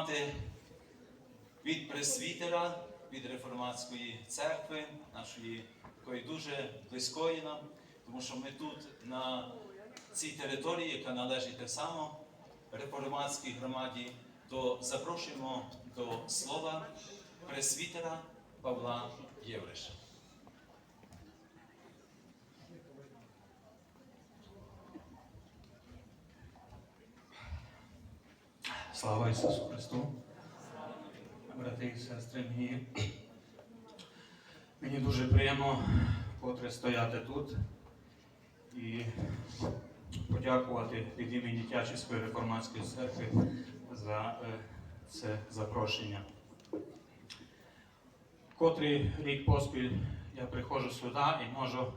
мати від пресвітера, від реформатської церкви, нашої такої дуже близької нам, тому що ми тут на цій території, яка належить так само реформатській громаді, то запрошуємо до слова пресвітера Павла Євриша. Слава Ісусу Христу! Брати і сестри, мені, мені дуже приємно котре стояти тут і подякувати від імені Дитячої реформатської церкви за е, це запрошення. Котрий рік поспіль я приходжу сюди і можу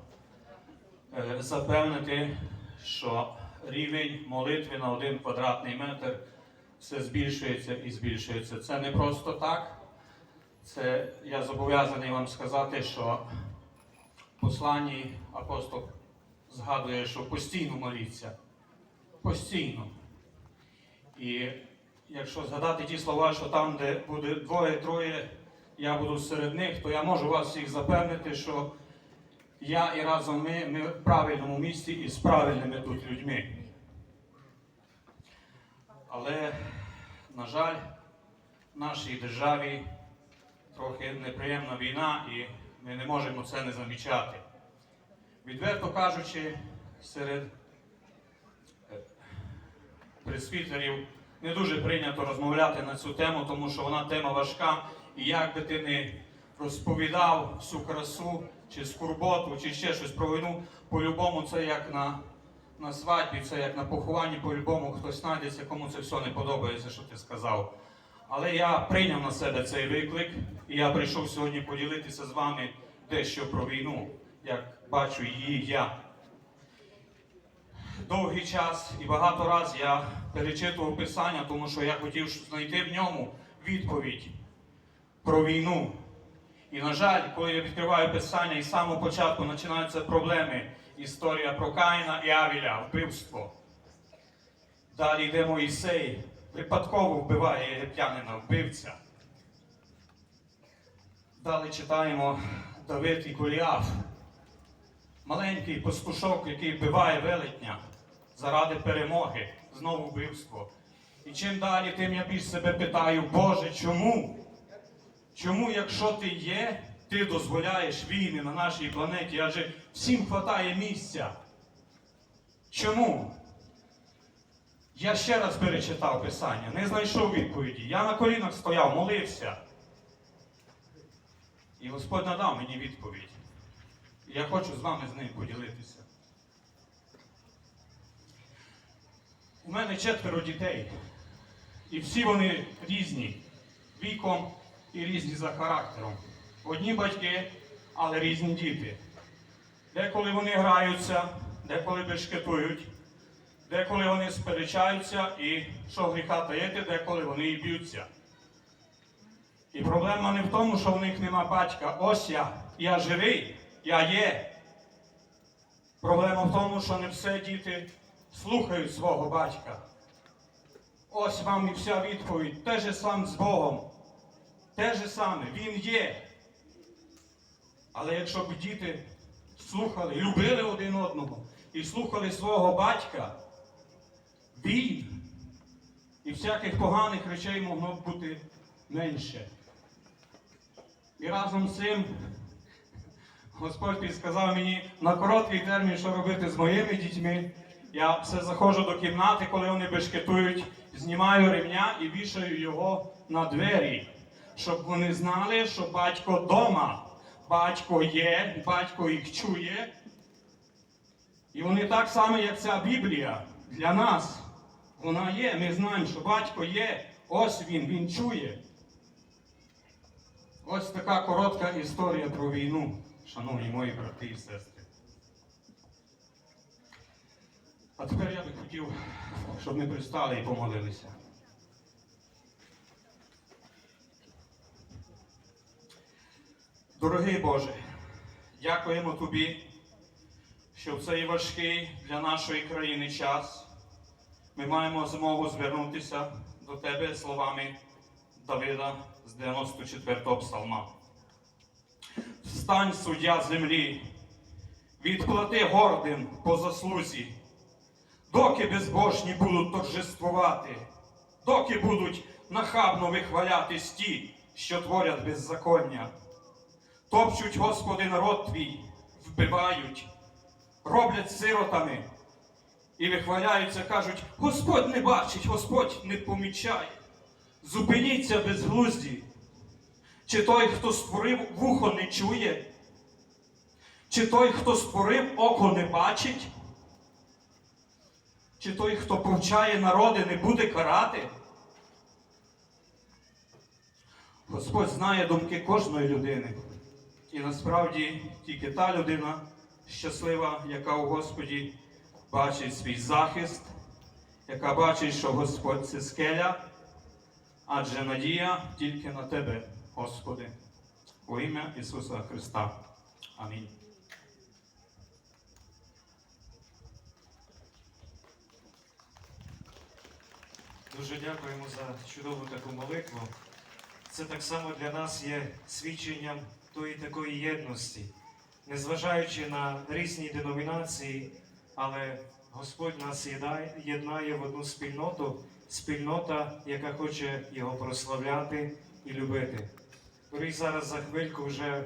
е, запевнити, що рівень молитви на один квадратний метр все збільшується і збільшується. Це не просто так. Це я зобов'язаний вам сказати, що в посланні апостол згадує, що постійно моліться. Постійно. І якщо згадати ті слова, що там, де буде двоє-троє, я буду серед них, то я можу вас всіх запевнити, що я і разом ми, ми в правильному місці і з правильними тут людьми. Але, на жаль, в нашій державі трохи неприємна війна, і ми не можемо це не замічати. Відверто кажучи, серед е, пресвітерів не дуже прийнято розмовляти на цю тему, тому що вона тема важка, і як би ти не розповідав всю красу, чи скурботу, чи ще щось про війну, по-любому це як на на свадьбі, це як на похованні, по-любому хтось знайдеться, кому це все не подобається, що ти сказав. Але я прийняв на себе цей виклик, і я прийшов сьогодні поділитися з вами дещо про війну, як бачу її я. Довгий час і багато разів я перечитував Писання, тому що я хотів знайти в ньому відповідь про війну. І, на жаль, коли я відкриваю Писання і з самого початку починаються проблеми, історія про Каїна і Авіля, вбивство. Далі йде Моїсей, випадково вбиває єгиптянина, вбивця. Далі читаємо Давид і Голіаф. Маленький пастушок, який вбиває велетня заради перемоги, знову вбивство. І чим далі, тим я більш себе питаю, Боже, чому? Чому, якщо ти є, ти дозволяєш війни на нашій планеті, адже всім хватає місця? Чому? Я ще раз перечитав Писання, не знайшов відповіді. Я на колінах стояв, молився. І Господь надав мені відповідь. Я хочу з вами з ним поділитися. У мене четверо дітей. І всі вони різні віком і різні за характером. Одні батьки, але різні діти. Деколи вони граються, деколи бешкетують, деколи вони сперечаються і що гріха таїти, деколи вони і б'ються. І проблема не в тому, що в них нема батька. Ось я, я живий, я є. Проблема в тому, що не все діти слухають свого батька. Ось вам і вся відповідь. Те же сам з Богом. Те же саме, Він є. Але якщо б діти слухали, любили один одного і слухали свого батька, війн і всяких поганих речей могло б бути менше. І разом з цим Господь підсказав мені на короткий термін, що робити з моїми дітьми. Я все заходжу до кімнати, коли вони бешкетують, знімаю ремня і вішаю його на двері, щоб вони знали, що батько вдома, батько є, батько їх чує. І вони так само, як ця Біблія для нас. Вона є, ми знаємо, що батько є, ось він, він чує. Ось така коротка історія про війну, шановні мої брати і сестри. А тепер я би хотів, щоб ми пристали і помолилися. Дорогий Боже, дякуємо Тобі, що в цей важкий для нашої країни час ми маємо змогу звернутися до Тебе словами Давида з 94-го псалма. Встань, суддя землі, відплати гордим по заслузі, доки безбожні будуть торжествувати, доки будуть нахабно вихвалятись ті, що творять беззаконня. Топчуть, Господи, народ твій, вбивають, роблять сиротами і вихваляються, кажуть, Господь не бачить, Господь не помічає. Зупиніться безглузді. Чи той, хто створив вухо, не чує? Чи той, хто створив око, не бачить? Чи той, хто повчає народи, не буде карати? Господь знає думки кожної людини. І насправді тільки та людина щаслива, яка у Господі бачить свій захист, яка бачить, що Господь це скеля, адже надія тільки на Тебе, Господи, у ім'я Ісуса Христа. Амінь. Дуже дякуємо за чудову таку молитву. Це так само для нас є свідченням тої такої єдності, незважаючи на різні деномінації, але Господь нас єднає- в одну спільноту, спільнота, яка хоче його прославляти і любити. Дорогі зараз за хвильку вже